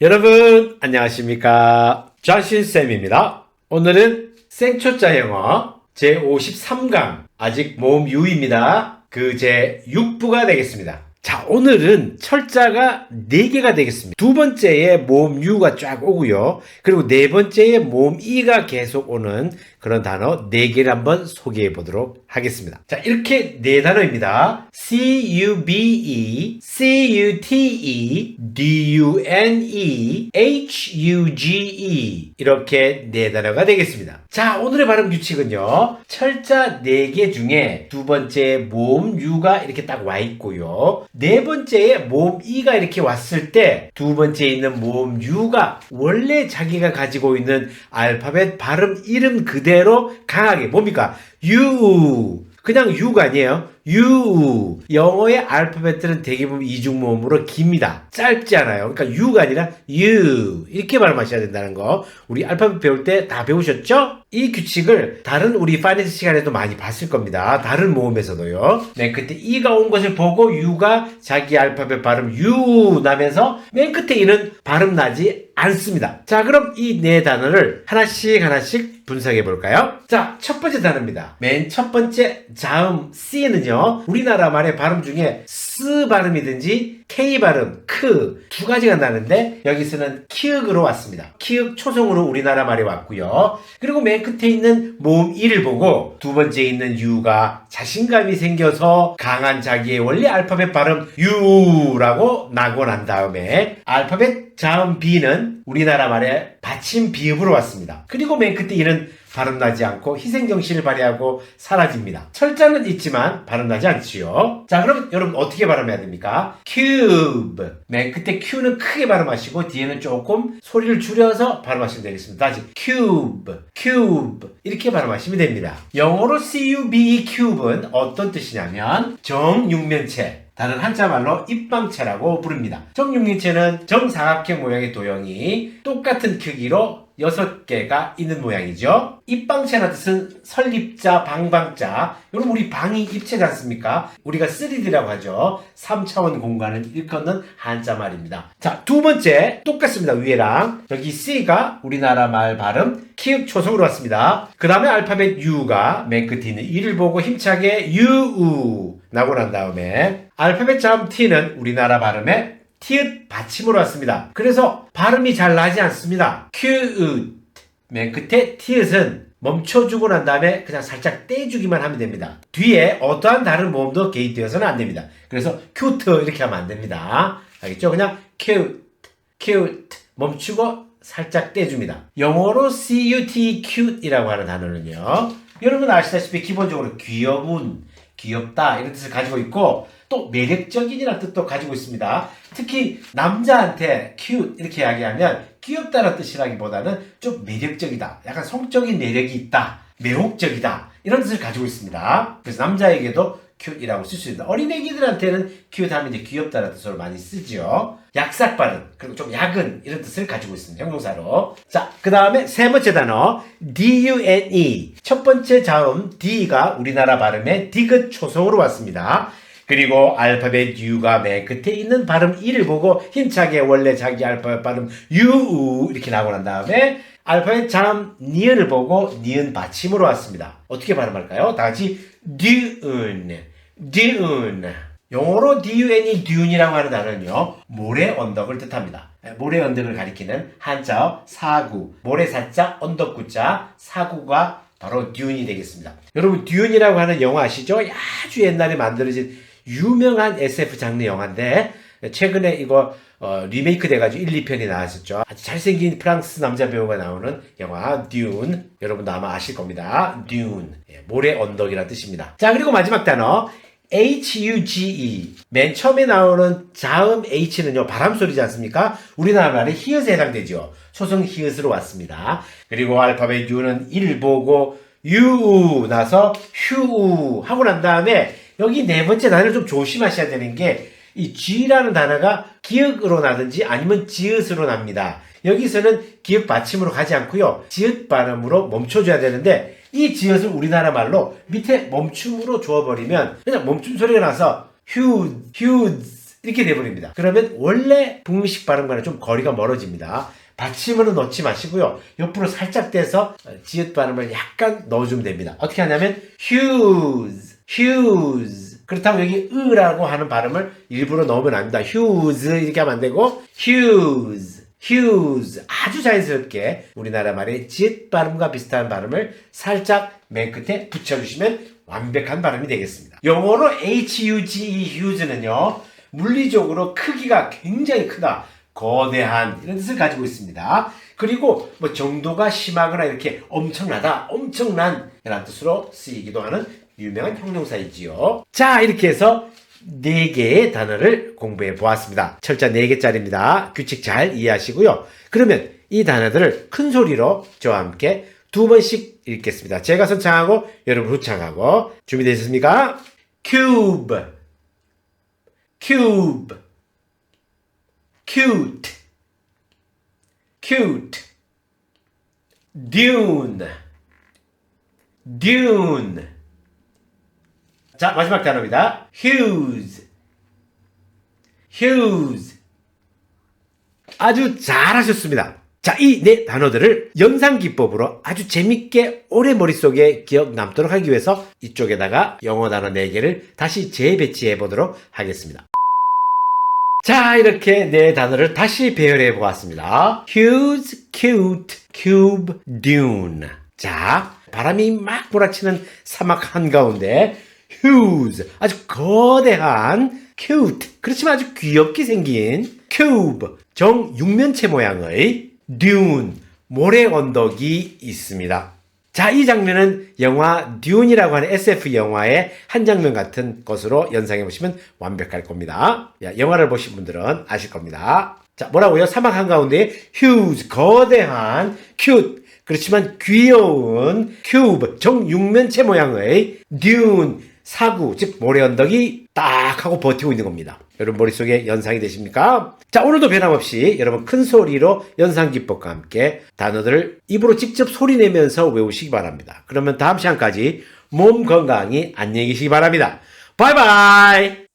여러분 안녕하십니까? 자신쌤입니다. 오늘은 생초자 영어 제53강 아직 모음 유입니다. 그 제6부가 되겠습니다. 자 오늘은 철자가 4개가 되겠습니다. 두 번째에 모음 유가 쫙 오고요. 그리고 네 번째에 모음 이가 계속 오는 그런 단어 4개를 한번 소개해 보도록 하겠습니다. 자 이렇게 네 단어입니다. C-U-B-E C-U-T-E D-U-N-E H-U-G-E 이렇게 네 단어가 되겠습니다. 자 오늘의 발음 규칙은요. 철자 4개 중에 두 번째 모음 유가 이렇게 딱 와 있고요. 네 번째에 모음 이가 이렇게 왔을 때 두 번째에 있는 모음 유가 원래 자기가 가지고 있는 알파벳 발음 이름 그대로 강하게. 뭡니까? 유. 그냥 유가 아니에요. 유. 영어의 알파벳들은 대부분 이중 모음으로 깁니다. 짧지 않아요. 그러니까 유가 아니라 유. 이렇게 발음하셔야 된다는 거. 우리 알파벳 배울 때 다 배우셨죠? 이 규칙을 다른 우리 파이낸스 시간에도 많이 봤을 겁니다. 다른 모음에서도요. 맨 끝에 이가 온 것을 보고 유가 자기 알파벳 발음 유 나면서 맨 끝에 이는 발음 나지 않습니다. 자, 그럼 이 네 단어를 하나씩 하나씩 분석해 볼까요? 자, 첫 번째 단어입니다. 맨 첫 번째 자음 C는요. 우리나라 말의 발음 중에 스 발음이든지 K 발음, 크 두 가지가 나는데 여기서는 키읔으로 왔습니다. 키읔 초성으로 우리나라 말이 왔고요. 그리고 맨 끝에 있는 모음 이를 보고 두 번째 있는 유가 자신감이 생겨서 강한 자기의 원래 알파벳 발음 유라고 나고 난 다음에 알파벳 자음 B는 우리나라 말의 받침 비읍으로 왔습니다. 그리고 맨 끝에 이는 발음나지 않고 희생정신을 발휘하고 사라집니다. 철자는 있지만 발음나지 않지요. 자, 그럼 여러분 어떻게 발음해야 됩니까? cube. 맨 끝에 Q는 크게 발음하시고 뒤에는 조금 소리를 줄여서 발음하시면 되겠습니다. 다시 cube, 이렇게 발음하시면 됩니다. 영어로 cube, cube은 어떤 뜻이냐면 정육면체 다른 한자 말로 입방체라고 부릅니다. 정육면체는 정사각형 모양의 도형이 똑같은 크기로 6개가 있는 모양이죠. 입방체라는 뜻은 설립자, 방방자. 여러분 우리 방이 입체지 않습니까? 우리가 3D라고 하죠. 3차원 공간을 일컫는 한자 말입니다. 자, 두 번째 똑같습니다. 위에랑. 여기 C가 우리나라 말 발음 키읔 초성으로 왔습니다. 그 다음에 알파벳 U가 맨 끝에 있는 이를 보고 힘차게 유우 나고 난 다음에 알파벳 자음 T는 우리나라 발음의 티읕 받침으로 왔습니다. 그래서 발음이 잘 나지 않습니다. 큐읒 맨 끝에 티읕은 멈춰주고 난 다음에 그냥 살짝 떼주기만 하면 됩니다. 뒤에 어떠한 다른 모음도 개입되어서는 안 됩니다. 그래서 큐트 이렇게 하면 안 됩니다. 알겠죠? 그냥 큐트, 큐트 멈추고 살짝 떼줍니다. 영어로 cut, cute이라고 하는 단어는요. 여러분 아시다시피 기본적으로 귀여운, 귀엽다 이런 뜻을 가지고 있고 또 매력적인이라는 뜻도 가지고 있습니다. 특히 남자한테 cute 이렇게 이야기하면 귀엽다는 뜻이라기보다는 좀 매력적이다. 약간 성적인 매력이 있다. 매혹적이다. 이런 뜻을 가지고 있습니다. 그래서 남자에게도 cute이라고 쓸 수 있다. 어린애기들한테는 cute 하면 이제 귀엽다는 뜻으로 많이 쓰죠. 약삭 발음, 그리고 좀 야근 이런 뜻을 가지고 있습니다. 형용사로. 자, 그 다음에 세 번째 단어 D-U-N-E. 첫 번째 자음 D가 우리나라 발음의 디귿 초성으로 왔습니다. 그리고 알파벳 U가 맨 끝에 있는 발음 E를 보고 힘차게 원래 자기 알파벳 발음 U 이렇게 나고 난 다음에 알파벳 자음 니은을 보고 니은 받침으로 왔습니다. 어떻게 발음할까요? 다 같이 dune, dune. 영어로 dune이 dune이라고 하는 단어는요, 모래 언덕을 뜻합니다. 모래 언덕을 가리키는 한자어 사구, 모래사자, 언덕구자, 사구가 바로 듀운이 되겠습니다. 여러분 듀운이라고 하는 영화 아시죠? 아주 옛날에 만들어진 유명한 SF 장르 영화인데 최근에 이거 어, 리메이크 돼가지고 1, 2편이 나왔었죠. 아주 잘생긴 프랑스 남자 배우가 나오는 영화 듀운 여러분도 아마 아실 겁니다. 듀운 예, 모래 언덕이라는 뜻입니다. 자 그리고 마지막 단어 H-U-G-E. 맨 처음에 나오는 자음 H는요, 바람 소리지 않습니까? 우리나라 말의 히읗에 해당되죠. 초성 히읗으로 왔습니다. 그리고 알파벳 U는 1 보고 U 나서 휴 하고 난 다음에 여기 네 번째 단어를 좀 조심하셔야 되는 게 이 G라는 단어가 기역으로 나든지 아니면 지읒으로 납니다. 여기서는 기역 받침으로 가지 않고요. 지읒 발음으로 멈춰줘야 되는데 이 지읒을 우리나라 말로 밑에 멈춤으로 주어버리면 그냥 멈춤 소리가 나서 휴, 휴 이렇게 돼버립니다. 그러면 원래 북미식 발음과는 좀 거리가 멀어집니다. 받침으로 넣지 마시고요. 옆으로 살짝 떼서 지읒 발음을 약간 넣어주면 됩니다. 어떻게 하냐면 Hughes, Hughes. 그렇다고 여기 으라고 하는 발음을 일부러 넣으면 안 됩니다. Hughes 이렇게 하면 안 되고 Hughes, Hughes 아주 자연스럽게 우리나라 말의 지읒 발음과 비슷한 발음을 살짝 맨 끝에 붙여주시면 완벽한 발음이 되겠습니다. 영어로 H-U-G-E, Hughes는요, 물리적으로 크기가 굉장히 크다. 거대한 이런 뜻을 가지고 있습니다. 그리고 뭐 정도가 심하거나 이렇게 엄청나다, 엄청난 이라는 뜻으로 쓰이기도 하는 유명한 형용사이지요. 자, 이렇게 해서 네 개의 단어를 공부해 보았습니다. 철자 네 개짜리입니다. 규칙 잘 이해하시고요. 그러면 이 단어들을 큰 소리로 저와 함께 두 번씩 읽겠습니다. 제가 선창하고 여러분 후창하고 준비되셨습니까? cube, cube, cute, cute, dune, dune. 자, 마지막 단어입니다. hues, hues. 아주 잘하셨습니다. 자, 이 네 단어들을 연상 기법으로 아주 재밌게 오래 머릿속에 기억 남도록 하기 위해서 이쪽에다가 영어 단어 4개를 다시 재배치해 보도록 하겠습니다. 자, 이렇게 네 단어를 다시 배열해 보았습니다. huge, cute, cube, dune. 자, 바람이 막 몰아치는 사막 한가운데 huge, 아주 거대한 cute, 그렇지만 아주 귀엽게 생긴 cube, 정 육면체 모양의 dune, 모래 언덕이 있습니다. 자, 이 장면은 영화 듀운이라고 하는 SF 영화의 한 장면 같은 것으로 연상해 보시면 완벽할 겁니다. 야, 영화를 보신 분들은 아실 겁니다. 자, 뭐라고요? 사막 한가운데 huge, 거대한, cute, 그렇지만 귀여운 큐브, 정육면체 모양의 듀운, 사구, 즉 모래 언덕이 딱 하고 버티고 있는 겁니다. 여러분 머릿속에 연상이 되십니까? 자, 오늘도 변함없이 여러분 큰 소리로 연상 기법과 함께 단어들을 입으로 직접 소리 내면서 외우시기 바랍니다. 그러면 다음 시간까지 몸 건강히 안녕히 계시기 바랍니다. 바이바이!